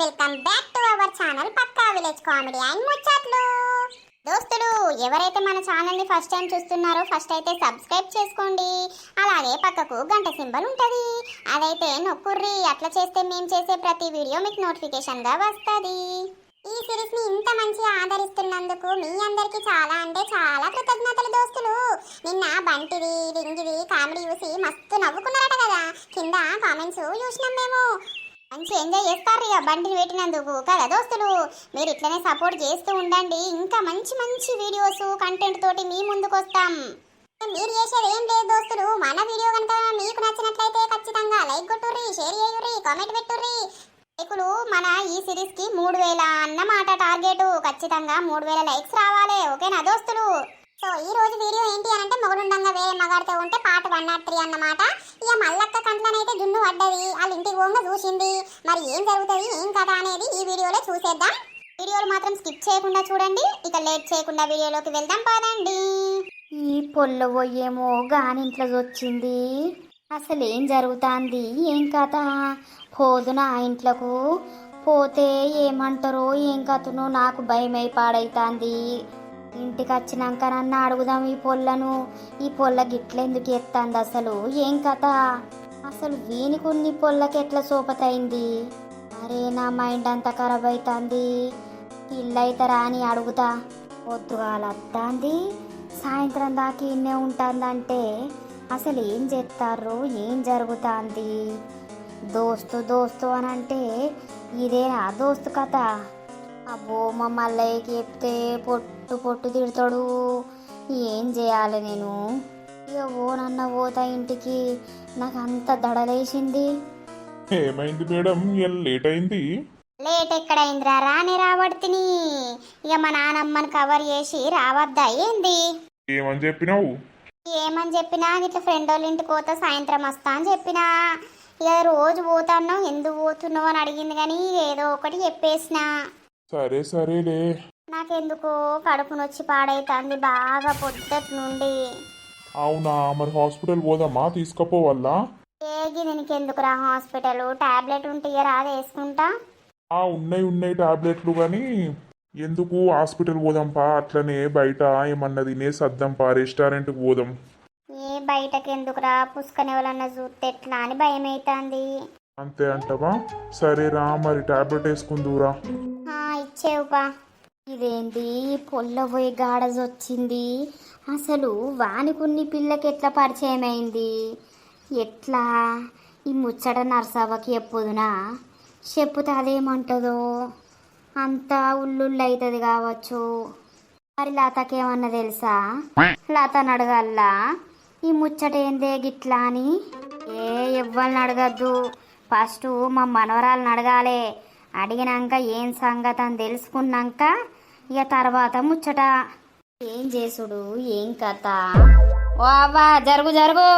Welcome back to our channel Pakka village comedy and ముచ్చట్లు. దోస్తులు ఎవరైతే మన ఛానల్ని ఫస్ట్ టైం చూస్తున్నారో ఫస్ట్ అయితే సబ్స్క్రైబ్ చేసుకోండి. అలాగే పక్కకు గంట సింబల్ ఉంటుంది. అదైతే నొక్కుర్రి అట్లా చేస్తే మేము చేసే ప్రతి వీడియో మీకు నోటిఫికేషన్గా వస్తుంది వస్తది. ఈ సిరీస్ని ఇంత మంచిగా ఆదరిస్తున్నందుకు మీ అందరికీ చాలా అంటే చాలా కృతజ్ఞతలు దోస్తులు. నిన్న బంటిది రింగిది కామెడీ చూసి మస్తు నవ్వుకున్నారట కదా. కింద కామెంట్స్ చూసినాం మేము. మంచి ఎంజాయ్ చేస్తారు ఇక బండిని పెట్టినందుకు. కదా దోస్తులు? మీరు ఇట్లనే సపోర్ట్ చేస్తూ ఉండండి. ఇంకా మంచి మంచి వీడియోస్ కంటెంట్ తోటి మీ ముందుకు వస్తాం. మీరు చేసేది ఏం లేదు దోస్తులు. మన వీడియో కనుక మీకు నచ్చినట్లయితే ఖచ్చితంగా లైక్ కొట్టుర్రి షేర్ చేయుర్రి కామెంట్ పెట్టుర్రి. లైకులు మన ఈ సిరీస్కి మూడు వేల అన్నమాట టార్గెట్ ఖచ్చితంగా మూడు వేల లైక్స్ రావాలి. ఓకేనా దోస్తులు? సో ఈ రోజు వీడియో ఏంటి అని అంటే మొగుడుండంగా వేరే మగాడితో ఉంటే పాట వన్ నాట్ త్రీ అన్నమాట. ఇక మల్లక్క కంట్లోనైతే జున్ను పడ్డది. వాళ్ళ ఇంటికి పోగా చూసింది. మరి ఏం జరుగుతుంది ఏం కథ అనేది ఈ వీడియోలో చూసేద్దాం. వీడియోలు మాత్రం స్కిప్ చేయకుండా చూడండి. ఇక లేట్ చేయకుండా వీడియోలోకి వెళ్దాం పదండి. ఈ పొల్ల పోయేమో గానింట్లో వచ్చింది. అసలు ఏం జరుగుతుంది? ఏం కథ? పోదునా ఆ ఇంట్లకు. పోతే ఏమంటారో ఏం కథనో నాకు భయమై పాడైతుంది. ఇంటికి వచ్చినాక నన్ను అడుగుదాం ఈ పొల్లను. ఈ పొల్ల గిట్లెందుకు ఎత్తంది అసలు? ఏం కథ? అసలు వీనికున్ని పొల్లకి ఎట్లా సోపతైంది? అరే నా మైండ్ అంతా ఖరాబ్ అవుతుంది ఇల్లైతరా అని అడుగుతా పొద్దుగాలత్తాంది సాయంత్రం దాకా ఇన్నే ఉంటుందంటే అసలు ఏం చేస్తారు ఏం జరుగుతుంది? దోస్తు దోస్తు అని అంటే ఇదేనా దోస్తు కథ? అబ్బో మా మల్లయ్యకి చెప్తే పొట్టు పొట్టు తిడతాడు. ఏం చేయాలి నేను? ఇక ఓనన్న పోతా ఇంటికి. నాకు అంత దడలేసింది. ఏమైంది మేడం? లేట్ అయింది లేట్ ఎక్కడైందిరా? రాని రాబడితిని. ఇక మా నానమ్మని కవర్ చేసి రావద్దా? ఏంది? ఏమని చెప్పినావు? ఏమని చెప్పినా? ఇట్లా ఫ్రెండ్ వాళ్ళ ఇంటికి పోతా సాయంత్రం వస్తా అని చెప్పినా. ఇక రోజు పోతాను ఎందుకు పోతున్నావు అని అడిగింది కానీ ఏదో ఒకటి చెప్పేసిన. సరే సరేలే. నాకెందుకో కడుపు నొచ్చి పాడైతుంది బాగా పొద్దుటి నుండి. అవునా మరి హాస్పిటల్ పోదామా? తీసుకపోవాలా ఏగి దీనికి ఎందుకురా హాస్పిటల్? టాబ్లెట్ ఉంటే రాదు వేసుకుంటా? ఆ ఉన్నాయి ఉన్నాయి టాబ్లెట్లు కానీ ఎందుకు హాస్పిటల్ పోదాంపా అట్లనే బయట ఏమన్నా తినేసి వద్దాంపా రెస్టారెంట్కి పోదాం. ఏ బయటకి ఎందుకురా పుష్కని ఎవరన్నా చూస్తే ఎట్లా అని భయం అవుతుంది అంతే అంటవా? సరే రా మరి టాబ్లెట్ వేసుకుందురా ఇచ్చేవుపా. ఇదేంటి పొల్ల పోయి గాడజొచ్చింది. అసలు వానికున్ని పిల్లకి ఎట్లా పరిచయం అయింది ఎట్లా? ఈ ముచ్చట నర్సవ్వకి ఎప్పుదునా? చెప్పుతే అదేమంటుందో అంతా ఉల్లుళ్ళు అవుతుంది కావచ్చు. మరి లతకేమన్నా తెలుసా? లతను అడగల్లా? ఈ ముచ్చట ఏందే గిట్లా అని? ఏ ఎవ్వరిని అడగద్దు. ఫస్ట్ మా మనవరాలను అడగాలే. అడిగినాక ఏం సంగతి అని తెలుసుకున్నాక ఇక తర్వాత ముచ్చట. ఏం చేసుడు? ఏం కథ? ఓ అవ్వా జరుగు జరుగు.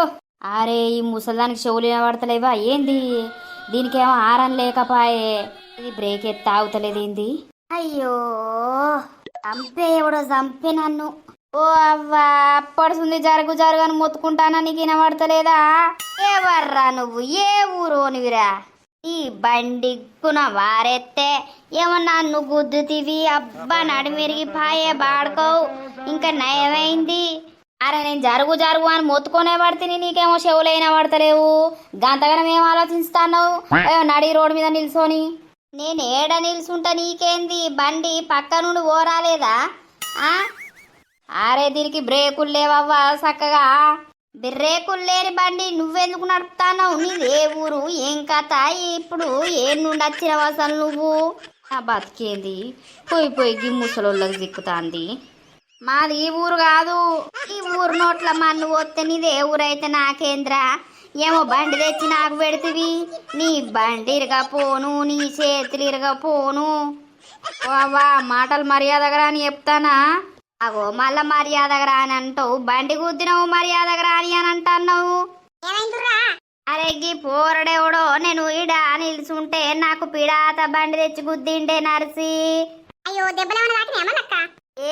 అరే ఈ ముసలానికి చెవులు పడతలేవా ఏంది? దీనికేమో ఆరం లేకపాయే. ఇది బ్రేక్ ఎత్తి ఆగుతలేదు ఏంది? అయ్యో చంపే ఎవడో చంపే నన్ను. ఓ అవ్వా అప్పడుతుంది జరుగు జరుగు అని మొత్తుకుంటానా? నీకు వినబడతలేదా? ఎవర్రా నువ్వు? ఏ ఊరోనివిరా? ఈ బండిక్కున వారెత్తే ఏమన్నా నువ్వు గుద్దుతివి అబ్బా నడిమిరిగి పాయే బాడుకోవు. ఇంకా నయమైంది. అరే నేను జరుగు జరుగు అని మొత్తుకొనే పడితే నీకేమో చెవులైనా పడతలేవు గంతగనం ఏం ఆలోచిస్తాను నడి రోడ్డు మీద నిల్సోని. నేను ఏడ నిల్సుంటా నీకేంది? బండి పక్క నుండి ఓరాలేదా అరే దీనికి బ్రేకులు లేవవ్వా చక్కగా. బ్రేకులు లేని బండి నువ్వెందుకు నడుపుతానో? నీది ఏ ఊరు? ఏం కథ? ఇప్పుడు ఏ నుండి వచ్చిన అసలు నువ్వు? నా బతికేంది? పోయి పోయి ముసలోళ్ళకి దిక్కుతాంది. మాది ఈ ఊరు కాదు. ఈ ఊరు నోట్ల మన్ను వస్తే నీది ఏ ఊరైతే నాకేంద్రా? ఏమో బండి తెచ్చి నాకు పెడితివి. నీ బండి ఇరగపోను నీ చేతులు ఇరగపోను. అవ్వా మాటలు మర్యాదగా అని చెప్తానా? అగో మళ్ళా మర్యాదగా రాని అంటావు. బండి గుద్దినవు మర్యాదగా రాని అని అంటున్నావు అరే గీ పోరడెవడో నేను ఈడ నిల్చుంటే నాకు పిడాత బండి తెచ్చి గుద్దిండే నర్సి. అయ్యో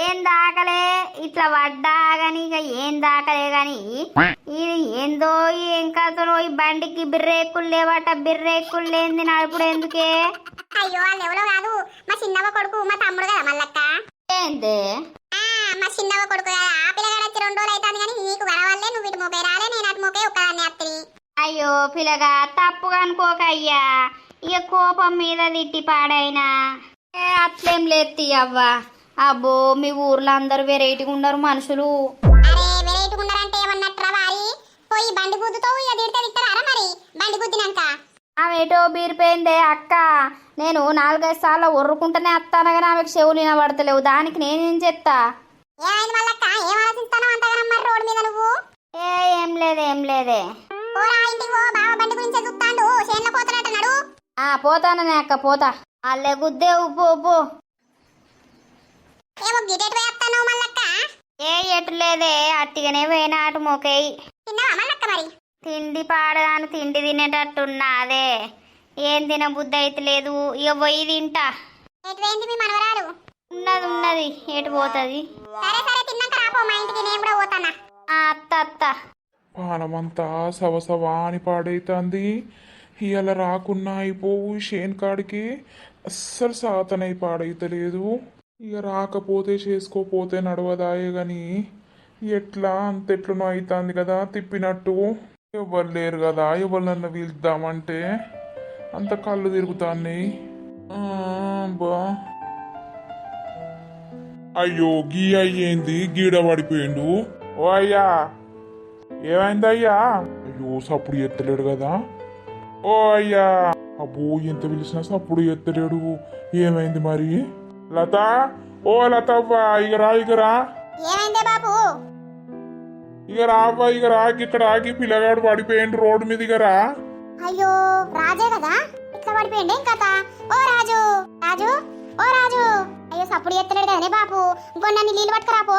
ఏం దాకలే ఇట్లా పడ్డా గాని ఇక ఏం దాకలే గాని ఇది ఏందో ఏం కథలో ఈ బండికి బిర్రేకులు లేవట బిర్రేకులు లేనిది నడుపుడు ఎందుకే? అయ్యో వాళ్ళు ఎవరో కాదు. మా చిన్నవ కొడుకు మా తమ్ముడు కదా మల్లక్క ఏందే? ఆ, మా చిన్నవ కొడుకు కదా ఆ పిల్లగాడు వచ్చి రెండు రోజులు అవుతుంది కానీ నీకు నువ్వు ఇటు మోకే రాలే నేను అటు ఒక్కదాన్ని అత్తిని. అయ్యో పిల్లగా తప్పుగా అనుకోకయ్యా. ఇక కోపం మీద తిట్టి పాడైనా. ఏ అట్లేం లేదు అవ్వ అబ్బో మీ ఊర్లో అందరు వెరైటీగా ఉండరు మనుషులు. అరే వెరైటీ ఉన్నారంటే ఏమన్నట్రా వారి? పోయి బండి గుద్దుతో ఇక తిడితే తిట్టారా మరి? బండి గుద్దినాక? ఆమె ఏటో బీరిపోయిందే అక్క. నేను నాలుగైదు సార్లు ఒర్రుకుంటూనే వస్తాను కానీ ఆమెకు చెవులు వినబడతలేవు. దానికి నేనేం చెప్తా? ఏమైంది మల్లక్క? ఏం ఆలోచిస్తానో అంతగానం మరి రోడ్డు మీద నువ్వు? ఏ ఏం లేదే ఏం లేదే. పోరా ఇంటికి పో బావ బండి గురించే చూస్తాండు. చేనులో పోతానంటున్నాడు ఆ పోతాననే అక్క పోతా. అల్లే గుద్దే ఉప్పు ఉప్పు. ఏమో గిటెట్ వేస్తాను మల్లక్క? ఏ ఎటు లేదే అట్టిగానే పోయినా అటు మొకేయి తిన్నావా మల్లక్క మరి? తిండి పాడదాను తిండి తినేటట్టున్నాదే. ఏం తిన బుద్ధి అయితే లేదు ఇక పోయి తింటా. ఎటు వేయింది మీ మనవరాలు? ఉన్నది ఉన్నది. ఎటు పోతుంది? సరే సరే తిన్నాక రాపో మా ఇంటికి నేను కూడా పోతానా? ఆ అత్త అత్త. పానమంతా సవసవా అని పాడైతుంది. ఇవాళ రాకున్నా అయిపోవు షేన్ కాడికి. అస్సలు సాతనై పాడైతలేదు. ఇక రాకపోతే చేసుకోపోతే నడవదాయే గాని. ఎట్లా అంత ఎట్లనో అవుతుంది కదా తిప్పినట్టు. ఎవరు లేరు కదా ఎవరినన్నా పిలుద్దామంటే. అంత కళ్ళు తిరుగుతాయి బా అయ్యో గీ అయ్యేంది? గీడ పడిపోయిండు. ఓ అయ్యా ఏమైందయ్యా? అయ్యో సప్పుడు ఎత్తలేడు కదా. ఓ అయ్యా అబ్బో ఎంత పిలిచినా సప్పుడు ఎత్తలేడు. ఏమైంది మరి? లత ఓ లతవ్వ ఇక రా ఇక రా. ఏమైందే బాబు? ఇక రావ్వ ఇక రా ఇక్కడ ఆగి పిల్లగాడు పడిపోయిండు రోడ్డు మీద ఇక రా. అయ్యో రాజే కదా? ఇట్లా పడిపోయింది ఏం కథ? ఓ రాజు రాజు ఓ రాజు. అయ్యో సప్పుడు ఎత్తలేడు కదనే బాబు ఇంకొన్ని నీళ్ళు పట్టుకురాపో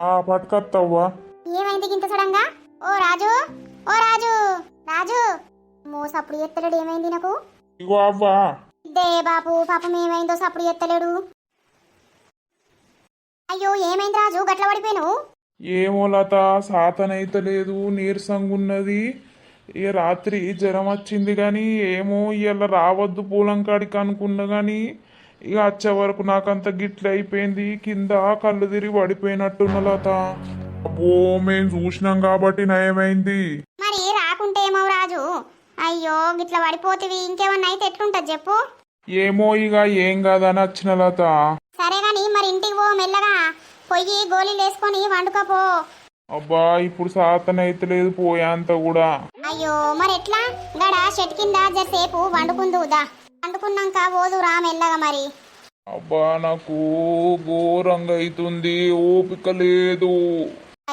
ఆ పట్టుకత్తవ్వా. ఏమైంది ఇంత సడన్గా? ఓ రాజు ఓ రాజు రాజు. మో సప్పుడు ఎత్తలేడు ఏమైంది నాకు? ఇగో అవ్వా. దే బాబు పాపం ఏమైందో సప్పుడు ఎత్తలేడు అయ్యో ఏమైంది రాజు? గట్ల పడిపోయినావు? ఏమో లత సాతనైతలేదు నీరసంగా ఉన్నది ఇక రాత్రి జ్వరం వచ్చింది కానీ ఏమో ఇవాళ రావద్దు పూలం కాడికి అనుకున్నా కానీ ఇక వచ్చే వరకు నాకంత గిట్ల అయిపోయింది. కింద కళ్ళు తిరిగి పడిపోయినట్టున్న లత. అబ్బో మేము చూసినాం కాబట్టి నయమైంది. మరి రాకుంటే ఏమో రాజు? అయ్యో గిట్ల పడిపోతివి ఇంకేమన్నా అయితే ఎట్లుంటది చెప్పు. ఏమో ఇక ఏం కాదని వచ్చిన లత. సరే గాని మరి ఇంటికి పో మెల్లగా. పొయ్యి గోళీలు వేసుకొని వండుకోపో అబ్బా ఇప్పుడు సాతనైతలేదు పోయాంత కూడా. అయ్యో మరి ఎట్లా? గడ చెట్టు కింద జరసేపు వండుకుందుదా వండుకున్నాక పోదురా మెల్లగా మరి. అబ్బా నాకు ఘోరంగా అవుతుంది ఓపిక లేదు.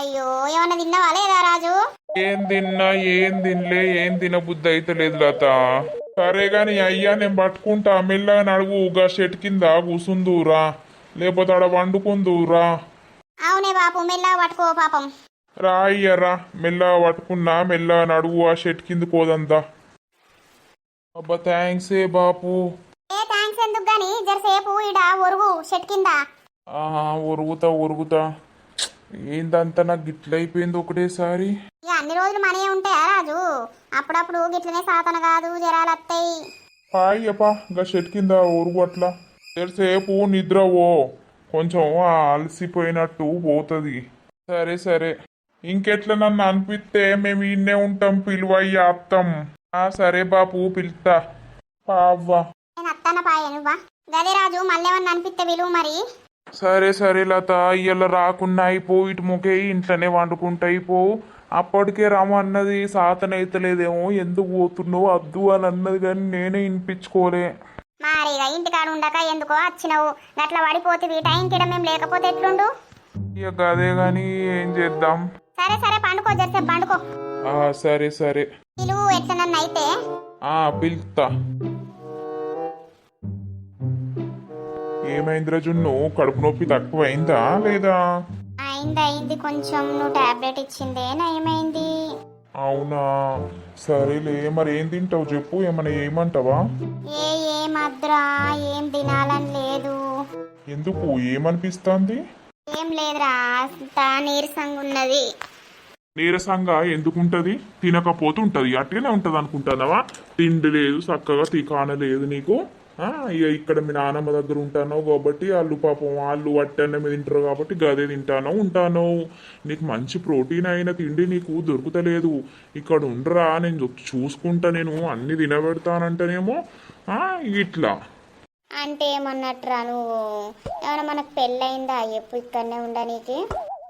అయ్యో ఏమన్నా తిన్నావా లేదా రాజు? ఏం తిన్నా ఏం తినలే ఏం తినబుద్ధి అయితే లేదు లత. సరే గాని అయ్యా నేను పట్టుకుంటా. మెల్లగా నడువు గా షెట్ కింద కూసుందురా లేకపోతే ఆడ వండుకుందురా అవునే బాపు మెల్లగా పట్టుకో పాపం. రా అయ్యరా మెల్లగా పట్టుకున్నా మెల్లగా నడువు ఆ షెట్ కింద పోదంతా. అబ్బా థ్యాంక్స్ ఏ బాపు. ఏ థ్యాంక్స్ ఎందుకు గాని? జరసేపు ఇడ ఒరుగు చెట్టు కింద. ఆ, ఒరుగుతా ఒరుగుతా. ఏందంతా నాకు గిట్లయిపోయింది ఒకటేసారి. ఇక అన్ని రోజులు మనే ఉంటాయా రాజు? అప్పుడప్పుడు గిట్లనే సాతన కాదు జరాలు వస్తాయి హాయ్ అప్పా ఇంకా షెట్ కింద ఒరుగు అట్లా. సేపు నిద్రవో కొంచెం ఆ అలసిపోయినట్టు పోతుంది. సరే సరే. ఇంకెట్లా నన్ను అనిపిస్తే మేము ఇన్నే ఉంటాం పిలువయ్య అత్తం. ఆ సరే బాపు పిలుస్తా. పావ్వా. నేను అత్తన్న పాయ నువ్వా? గదే రాజు మళ్ళేమన్నా అనిపిస్తే విలువ మరి? సరే సరే లత ఇయ్యాల రాకుండా అయిపో ఇటు ముఖే ఇంట్లోనే వండుకుంటా అయిపో. అప్పటికే రమ్మన్నది సాతనైతలేదేమో ఎందుకు పోతున్నావు? అద్దు అని అన్నది కానీ నేనే వినిపించుకోలే. మరి ఇంటికాడ ఉండక ఎందుకో వచ్చినావు గట్ల పడిపోతుంది టైం కిడ మేము లేకపోతే ఎట్లుండు? ఇక అదే కానీ ఏం చేద్దాం? సరే సరే పండుకో జరసేపు పండుకో. ఆ సరే సరే. విలువ ఎట్లనన్నా అయితే ఆ పిలుస్తా ఏమైందిరా జున్ను కడుపు నొప్పి తక్కువైందా లేదా? అయింది అయింది కొంచెం. నువ్వు టాబ్లెట్ ఇచ్చిందే నయమైంది. అవునా? సరేలే మరి ఏం తింటావు చెప్పు ఏమైనా ఏమంటావా? ఏ ఏం అద్రా ఏం తినాలని లేదు. ఎందుకు? ఏమనిపిస్తుంది? ఏం లేదురా అంత నీరసంగా ఉన్నది నీరసంగా ఎందుకుంటది? తినకపోతే ఉంటది అట్లనే ఉంటది అనుకుంటున్నావా తిండి లేదు చక్కగా తికాన లేదు నీకు. ఇక ఇక్కడ మీ నాన్నమ్మ దగ్గర ఉంటాను కాబట్టి వాళ్ళు పాపం వాళ్ళు వట్టన్న మీద తింటారు కాబట్టి గదే తింటాను ఉంటాను నీకు మంచి ప్రోటీన్ అయిన తిండి నీకు దొరుకుతలేదు. ఇక్కడ ఉండరా నేను చూసుకుంటా నేను అన్ని తినబెడతానంటేనేమో. ఆ, ఇట్లా. అంటే ఏమన్నట్రా నువ్వు? ఏమైనా మనకు పెళ్ళయిందా? ఎప్పుడు ఇక్కడనే ఉండనీకి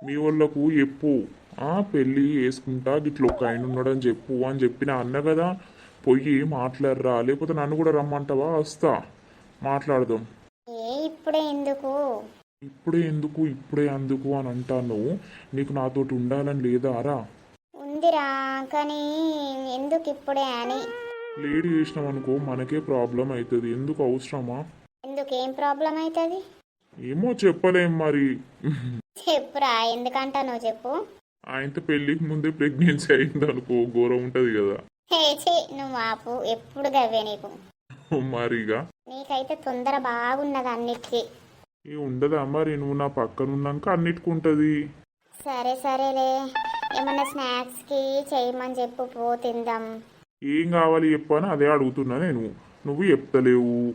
మీ వాళ్ళకు చెప్పు ఆ పెళ్ళి వేసుకుంటా గిట్ల ఒక ఆయన ఉన్నాడని చెప్పు అని చెప్పిన అన్న కదా పొయ్యి మాట్లాడరా. లేకపోతే నన్ను కూడా రమ్మంటావా? వస్తా. మాట్లాడదాం. ఏ ఇప్పుడే ఎందుకు? ఇప్పుడే ఎందుకు? ఇప్పుడే అందుకు అని అంటాను నీకు నాతోటి ఉండాలని లేదా? రా. ఉందిరా కానీ ఎందుకు ఇప్పుడే అని? లేడీ చేసినాం అనుకో మనకే ప్రాబ్లం అవుతుంది ఎందుకు అవసరమా? ఎందుకు? ఏం ప్రాబ్లం అవుతుంది ఏమో చెప్పలేం మరి. చెప్పురా ఎందుకంటా నువ్వు చెప్పు. ఆయనతో పెళ్ళికి ముందే ప్రెగ్నెన్సీ అయింది అనుకో ఘోరం ఉంటుంది కదా. నువ్వు ఆపు ఎప్పుడు గవే నీకు? మరిగా? నీకైతే తొందర బాగున్నది అన్నిటికీ. ఏ ఉండదా మరి నువ్వు నా పక్కన ఉన్నాక అన్నిటికుంటది సరే సరేలే. ఏమన్నా స్నాక్స్కి చేయమని చెప్పు పో తిందాం. ఏం కావాలి చెప్పని అదే అడుగుతున్నా నేను. నువ్వు చెప్తలేవు.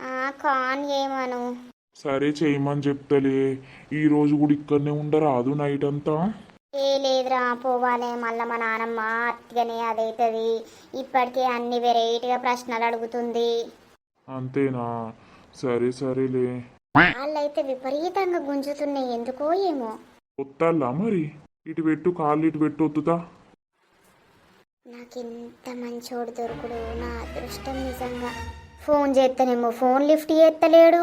ఆ, కార్న్ చేయమను సరే చేయమని చెప్తలే. ఈ రోజు కూడా ఇక్కడనే ఉండరాదు నైట్ అంతా ఏ లేదురా పోవాలే మళ్ళీ మా నాన్నమ్మ అతిగానే అదైతుంది. ఇప్పటికే అన్ని వెరైటీగా ప్రశ్నలు అడుగుతుంది. అంతేనా? సరే సరేలే. వాళ్ళైతే విపరీతంగా గుంజుతున్నాయి ఎందుకో ఏమో. కొత్తాలా మరి? ఇటు పెట్టు కాళ్ళు ఇటు పెట్టు వద్దుతా నాకింత మంచోడు దొరుకుడు నా అదృష్టం నిజంగా. ఫోన్ చేస్తానేమో ఫోన్ లిఫ్ట్ చేస్తలేడు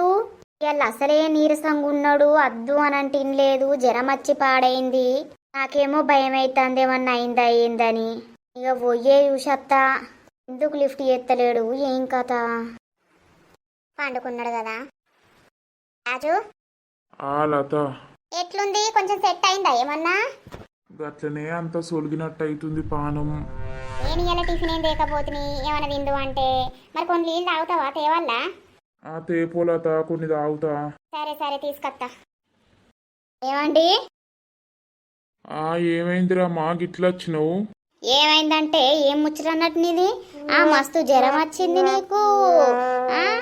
ఇవాళ అసలే నీరసంగా ఉన్నాడు అద్దు అని అంటే లేదు జ్వరం వచ్చి పాడైంది. నాకేమో భయం అవుతుంది ఏమన్నా అయిందా అయిందని ఇక పోయే చూసత్తా. ఎందుకు లిఫ్ట్ చేస్తలేడు ఏం కథ? పండుకున్నాడు కదా. రాజు? ఆ లత. ఎట్లుంది? కొంచెం సెట్ అయిందా ఏమన్నా? గట్లనే అంత సొలిగినట్టు అవుతుంది పానం. నేను ఇలా టిఫిన్ ఏం తేకపోతుని ఏమైనా తిందు అంటే? మరి కొన్ని నీళ్ళు తాగుతావా? తేవల్లా? ఆ తేపో లత కొన్ని తాగుతా. సరే సరే తీసుకొస్తా ఏమండి? ఆ ఏమైందిరా? మా గిట్లా వచ్చినావు. ఏమైందంటే ఏం ముచ్చటన్నట్టు నీది? ఆ మస్తు జ్వరం వచ్చింది నీకు. ఆ?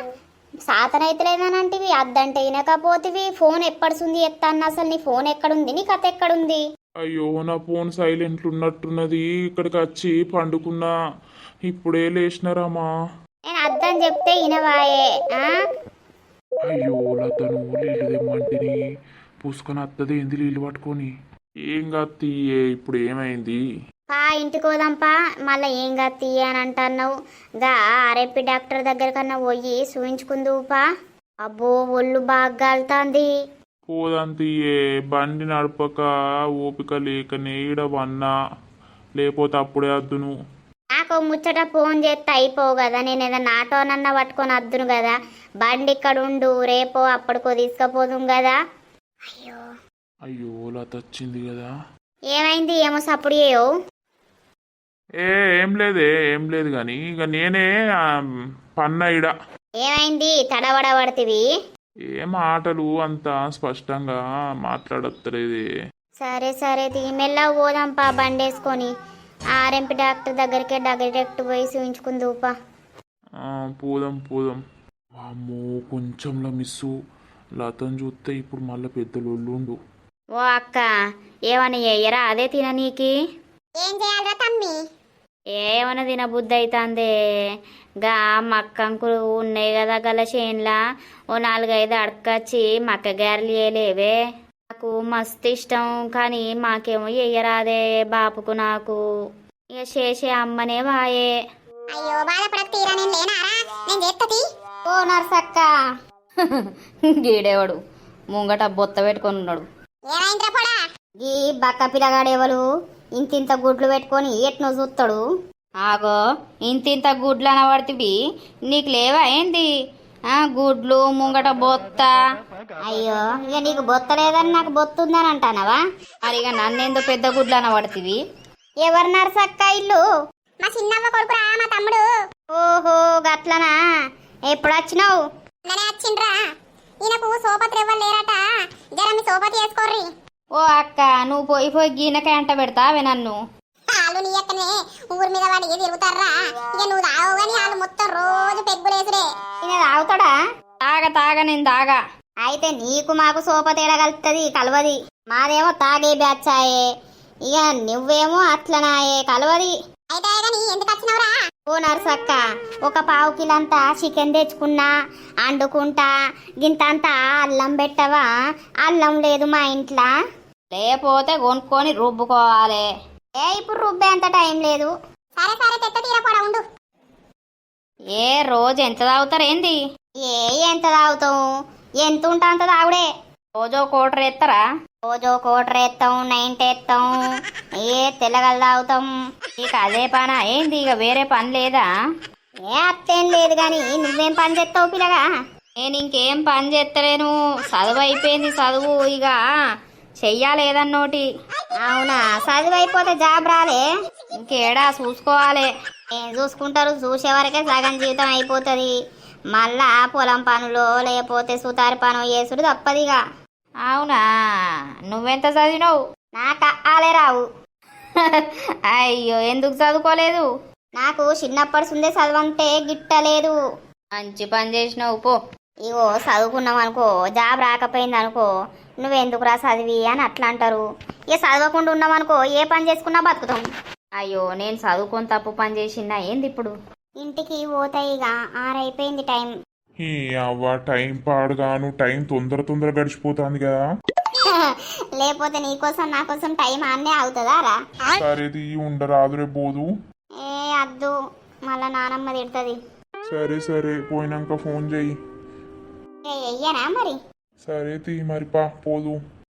సాతనైతలేదనంటివి అద్దంటే వినకపోతివి. ఫోన్ ఎప్పడుసుంది ఎత్తాను అసలు నీ ఫోన్ ఎక్కడుంది? నీ కథ ఎక్కడుంది? అయ్యో నా ఫోన్ సైలెంట్ ఉన్నట్టున్నది. ఇక్కడికి వచ్చి పండుకున్నా. ఇప్పుడే లేచినారమ్మా నేను అద్దని చెప్తే వినవాయే. ఆ? అయ్యో లత నువ్వు నీళ్ళు తెమ్మంటిని. పూసుకొని అత్తది ఏంది నీళ్ళు పట్టుకొని? ఏం తీయే ఇప్పుడు ఏమైంది? పా ఇంటికి పోదాంపా. మళ్ళీ ఏం గత్తి అని అంటున్నావు. గా ఆర్ఎంపి డాక్టర్ దగ్గర కన్నా పోయి చూయించుకుందువుపా. అబ్బో ఒళ్ళు బాగా గాలుతాంది. పోదంతీయే. బండి నడపక ఓపిక లేకనే ఈడ వన్నా. లేకపోతే అప్పుడే అద్దును. నాకు ముచ్చట ఫోన్ చేస్తే అయిపోవు కదా నేను ఏదన్నా ఆటోనన్నా పట్టుకొని వద్దును కదా బండి ఇక్కడ ఉండు రేపో అప్పటికో తీసుకుపోదుం కదా అయ్యో. అయ్యో లత వచ్చింది కదా. ఏమైంది? ఏమో సప్పుడు చేయవు ఏ ఏం లేదే ఏం లేదు కానీ ఇక నేనే పన్న ఇడ. ఏమైంది? తడబడ పడుతుంది ఏ మాటలు అంత స్పష్టంగా మాట్లాడత్తలేదే. సరే సరే తీ. మెల్లగా పోదాంపా బండి వేసుకొని ఆర్ఎంపి డాక్టర్ దగ్గరికి డైరెక్ట్ పోయి చూయించుకుందువుపా ఆ, పోదాం పోదాం. వామ్మో కొంచెంలో మిస్సు. లతను చూస్తే ఇప్పుడు మళ్ళీ పెద్ద లొల్లుండు ఓ అక్క ఏమని ఎయ్యరా అదే తిననీకి ఏం చేయాలరా తమ్మి? ఏమన్నా తినబుద్ధి అవుతుంది గా మక్కంకులు ఉన్నాయి కదా గల చేన్లా. ఓ నాలుగైదు అడకచ్చి మక్క గారెలు చేయలేవే నాకు మస్తు ఇష్టం కానీ మాకేమో ఎయ్యరాదే బాపుకు నాకు. ఇక చేసే అమ్మనే వాయే. అయ్యో బాధపడక తీరా నేను లేనారా నేను చేస్తది ఓ నర్సక్క. గీడేవాడు. ముంగట బొత్త పెట్టుకొని ఉన్నాడు. ఏమైందిరా పోడా? ఈ బక్క పిల్లగాడేవలు ఇంతింత గుడ్లు పెట్టుకొని ఎట్నో చూస్తాడు ఆగో ఇంతింత గుడ్లు అనబడితివి. నీకు లేవా ఏంది? ఆ గుడ్లు ముంగట బొత్త. అయ్యో ఇక నీకు బొత్త లేదని నాకు బొత్త ఉందని అంటానవా? మరి ఇక నన్నెందో పెద్ద గుడ్లు అనబడుతుంది ఎవరు నర్సక్క ఇల్లు? మా చిన్నవ్వ కొడుకురా మా తమ్ముడు. ఓహో గట్లనా? ఎప్పుడు వచ్చినావు వచ్చిండ్రా. ఈయనకు సోపతి ఎవ్వరు లేరట? జర మీ సోపతి వేసుకోర్రి. ఓ అక్క నువ్వు పోయి పోయి గీనకాయ అంట పెడతావే నన్ను. వాళ్ళు నీ తాగితేనే ఊరి మీద వాడి తిరుగుతారా ఇక నువ్వు తాగవు కానీ వాళ్ళు మొత్తం రోజు పెగ్గులేసుడే. ఈయన తాగుతాడా? తాగ తాగ నేను తాగా. అయితే నీకు మాకు సోప తేడా కలుపుతుంది కలవది. మాదేమో తాగే బ్యాచ్చాయే. ఇక నువ్వేమో అట్లనాయే కలవది. ఓ నర్సక్క ఒక పావు కిలంతా చికెన్ తెచ్చుకున్నా అండుకుంటా గింతంతా అల్లం పెట్టవా? అల్లం లేదు మా ఇంట్లో. లేకపోతే కొనుక్కొని రుబ్బుకోవాలి. ఏ ఇప్పుడు రుబ్బే అంత టైం లేదు. సరే సరే తెత్త తీరపోడా ఉండు. ఏ రోజు ఎంత తాగుతారు ఏంది? ఏ ఎంత తాగుతాం? ఎంత ఉంటా అంత తాగుడే. రోజో కోటర్ ఎత్తరా? రోజో కోటరేస్తాం ఎత్తాం ఏ తెల్లగలు తాగుతాం? ఇక అదే పనా? ఏంది ఇక వేరే పని లేదా? ఏ అత్తేం లేదు కానీ నువ్వేం పని చేస్తావు పిల్లగా? నేను ఇంకేం పని చేస్తలేను చదువు అయిపోయింది చదువు ఇక చెయ్యాలి ఏదన్నోటి అవునా? చదువు అయిపోతే జాబ్ రాలే ఇంకేడా చూసుకోవాలి. ఏం చూసుకుంటారు? చూసే వరకే సగం జీవితం అయిపోతుంది. మళ్ళా పొలం పనులు లేకపోతే సుతారి పను చేసుడు తప్పదిగా. అవునా? నువ్వెంత చదివినావు? నాకు ఆలే రావు. అయ్యో ఎందుకు చదువుకోలేదు? నాకు చిన్నప్పటి నుండే చదవంటే గిట్టలేదు. మంచి పని చేసినావు పో. ఇగో చదువుకున్నాం అనుకో జాబ్ రాకపోయింది అనుకో నువ్వెందుకురా చదివి అని అట్లా అంటారు. ఇక చదవకుండా ఉన్నాం అనుకో ఏ పని చేసుకున్నా బతుకుతాం. అయ్యో నేను చదువుకొని తప్పు పని చేసినా ఏంది ఇప్పుడు? ఇంటికి పోతాయి ఇక ఆరైపోయింది టైం. ఈ అవ్వ టైం పాడుగాను టైం తొందర తొందర గడిచిపోతుంది కదా. లేకపోతే నీకోసం నా కోసం టైం ఆన్నే అవుతుందా రా? సరేది ఉండరాదురే పోదు ఏ అద్దు మళ్ళా నానమ్మ తిడుతుంది. సరే సరే పోయినాక ఫోన్ చెయ్యి ఏ ఎయ్యనా మరి? సరే తీ మరి పా పోదు.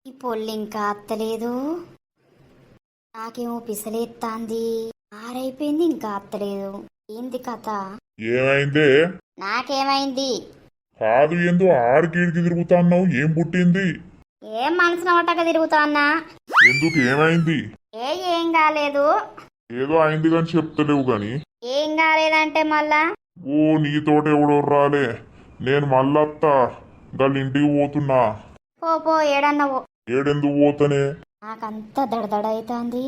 ఈ పొల్లు ఇంకా అత్తలేదు. నాకేమో పిసలేత్తాంది. ఆరైపోయింది ఇంకా అత్తలేదు. ఏంది కథ? ఏమైందే? నాకేమైంది? కాదు ఏందో ఆడికి తిరుగుతున్నావు? ఏం పుట్టింది? ఏం మనసున ఒట్టక తిరుగుతా అన్నా ఎందుకు ఏమైంది? ఏ ఏం కాలేదు. ఏదో అయింది కానీ చెప్తలేవు గాని. ఏం కాలేదంటే మళ్ళా? ఓ నీతోటి ఎవడో రాలే. నేను మళ్ళత్తా గల్ ఇంటికి పోతున్నా. పో పో ఏడన్నవో ఏడెందుకు పోతనే? నాకంతా దడదడైతాంది.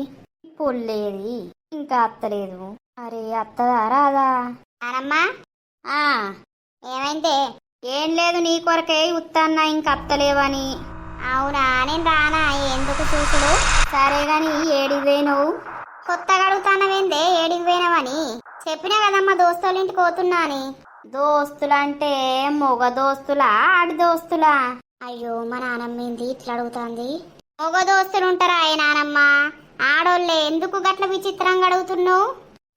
పొల్లేది. ఇంకా అత్తలేదు. అరే అత్తదా రాదా? అనమ్మా ఆ ఏమైందే? ఏం లేదు నీ కొరకే ఉత్తన్నా ఇంక అత్తలేవని. అవునా? నేను రానా? ఎందుకు చూసుడు? సరే గాని ఏడికి పోయినవు? కొత్తగా అడుగుతానవేందే? ఏడికి పోయినావని? చెప్పినా కదమ్మా దోస్తుల ఇంటికి పోతున్నా అని దోస్తులంటే మొగ దోస్తులా ఆడి దోస్తులా? అయ్యో మా నానమ్మ ఏంది ఇట్లా అడుగుతాంది? మొగ దోస్తులు ఉంటారా ఏ నానమ్మ? ఆడోళ్ళే ఎందుకు గట్ల విచిత్రంగా అడుగుతున్నావు?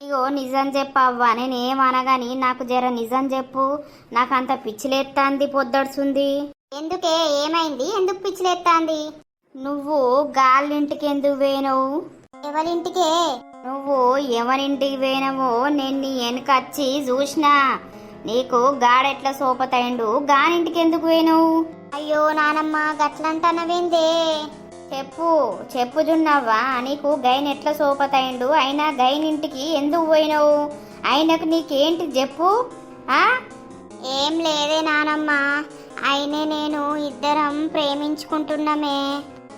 ఇగో నిజం చెప్పవ్వా నేనేమనగాని నాకు జర నిజం చెప్పు. నాకంత పిచ్చిలేత్తాంది పొద్దడుచుంది ఎందుకే? ఏమైంది? ఎందుకు పిచ్చిలేత్తాంది నువ్వు గాలింటికి ఎందుకు పోయినవు? ఎవరింటికే? నువ్వు ఎవరింటికి పోయినవో నేను నీ వెనకచ్చి చూసినా. నీకు గాడెట్ల సోపతైండు గానింటికి ఎందుకు పోయినవు? అయ్యో నానమ్మ గట్లంటనవేందే? చెప్పు చెప్పు జున్నవ్వా నీకు గైన్ ఎట్లా సోపతైండు అయినా గైన్ ఇంటికి ఎందుకు పోయినావు? ఆయనకు నీకేంటి చెప్పు ఆ? ఏం లేదే నానమ్మ. అయినే నేను ఇద్దరం ప్రేమించుకుంటున్నామే.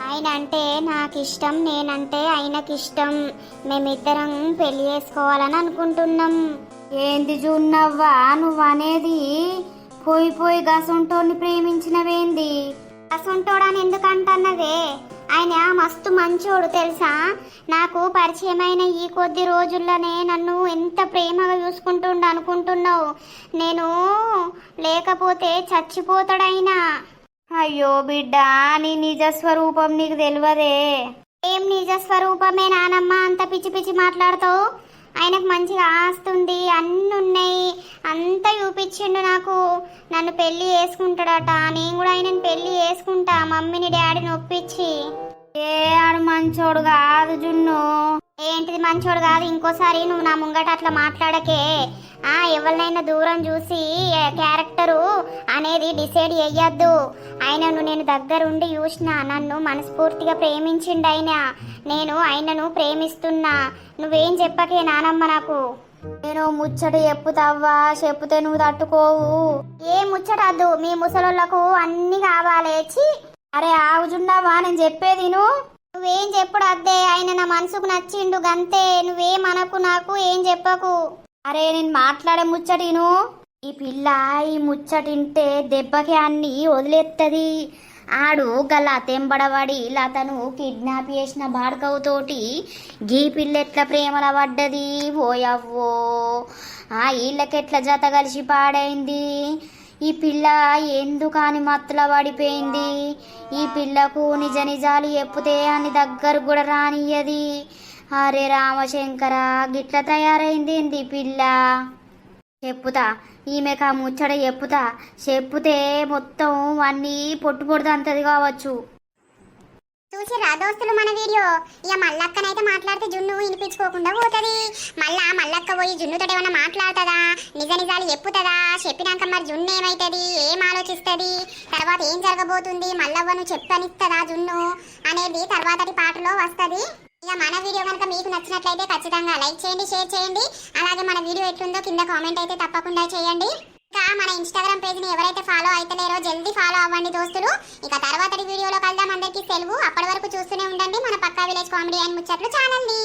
ఆయన అంటే నాకు ఇష్టం నేనంటే ఆయనకి ఇష్టం మేమిద్దరం పెళ్ళి చేసుకోవాలని అనుకుంటున్నాం. ఏంది జున్నవ్వా? నువ్వు అనేది పోయి పోయి గసంటోని ప్రేమించినవేంది? గసంటోడని ఎందుకు అంటున్నదే ఆయన మస్తు మంచోడు తెలుసా? నాకు పరిచయమైన ఈ కొద్ది రోజుల్లోనే నన్ను ఎంత ప్రేమగా చూసుకుంటుండ అనుకుంటున్నావు? నేను లేకపోతే చచ్చిపోతాడైనా? అయ్యో బిడ్డ నీ నిజ స్వరూపం నీకు తెలియదే. ఏం నిజ స్వరూపమే నానమ్మ? అంత పిచ్చి పిచ్చి మాట్లాడుతావు? ఆయనకు మంచిగా ఆస్తుంది అన్నీ ఉన్నాయి అంత చూపించిండు నాకు. నన్ను పెళ్ళి చేసుకుంటాడట. నేను కూడా ఆయనను పెళ్ళి చేసుకుంటా. మమ్మీని డాడీని ఒప్పించి ఏ ఆడు మంచోడు కాదు జున్ను. ఏంటిది మంచోడు కాదు? ఇంకోసారి నువ్వు నా ముంగట అట్లా మాట్లాడకే. ఆ ఎవరినైనా దూరం చూసి క్యారెక్టరు అనేది డిసైడ్ చెయ్యొద్దు. ఆయనను నేను దగ్గరుండి చూసిన నన్ను మనస్ఫూర్తిగా ప్రేమించిండు ఆయన. నేను ఆయనను ప్రేమిస్తున్నా. నువ్వేం చెప్పకే నానమ్మ నాకు. నేను ముచ్చట చెప్పుతావా చెప్పుతే నువ్వు తట్టుకోవు. ఏ ముచ్చటద్దు మీ ముసలోళ్ళకు అన్ని కావాలేచి అరే ఆగుచున్నావా? నేను చెప్పేది నువ్వు నువ్వేం చెప్పుడు అద్దే? ఆయన నా మనసుకు నచ్చిండు గంతే. నువ్వేం అనకు నాకు ఏం చెప్పకు. అరే నేను మాట్లాడే ముచ్చటిను ఈ పిల్ల ఈ ముచ్చటింటే దెబ్బకి అన్ని వదిలేత్తది. ఆడు గల తెంబడబడి లతను కిడ్నాప్ చేసిన బాడకవుతోటి గీ పిల్లెట్ల ప్రేమల పడ్డది ఓయవ్వో ఆ ఇళ్ళకెట్ల జత కలిసి పాడైంది? ఈ పిల్ల ఎందుకని మత్తుల పడిపోయింది ఈ పిల్లకు నిజ నిజాలు చెప్పుతే అని దగ్గర కూడా రానియ్యది. అరే రామశంకర గిట్ల తయారైంది ఏంది పిల్ల? చెప్పుతా. ఈమెకు ఆ ముచ్చట చెప్పుతా. చెప్పుతే మొత్తం అన్నీ పొట్టు పొడుదు అంతది కావచ్చు. చూసిర్రా దోస్తులు మన వీడియో? ఇక మల్లక్కనైతే మాట్లాడితే జున్ను వినిపించుకోకుండా పోతుంది. మళ్ళా మల్లక్క పోయి జున్నుతో ఏమన్నా మాట్లాడుతుందా? నిజ నిజాలు చెప్పుతుందా? చెప్పినాక మరి జున్ను ఏమవుతుంది ఏం ఆలోచిస్తుంది? తర్వాత ఏం జరగబోతుంది? మల్లవ్వను చెప్పనిస్తుందా జున్ను? అనేది తర్వాతటి పాటలో వస్తుంది. ఇక మన వీడియో కనుక మీకు నచ్చినట్లయితే ఖచ్చితంగా లైక్ చేయండి షేర్ చేయండి. అలాగే మన వీడియో ఎట్లుందో కింద కామెంట్ అయితే తప్పకుండా చేయండి. ఇంకా మన ఇన్స్టాగ్రామ్ పేజ్ని ఎవరైతే ఫాలో అవుతలేరో జల్దీ ఫాలో అవ్వండి దోస్తులు. ఇక తర్వాతటి వీడియోలో కలుద్దాం. అందరికీ సెలవు. అప్పటి వరకు చూస్తూనే ఉండండి. మన పక్కా విలేజ్ కామెడీ అండ్ ముచ్చట్లు ఛానల్ని.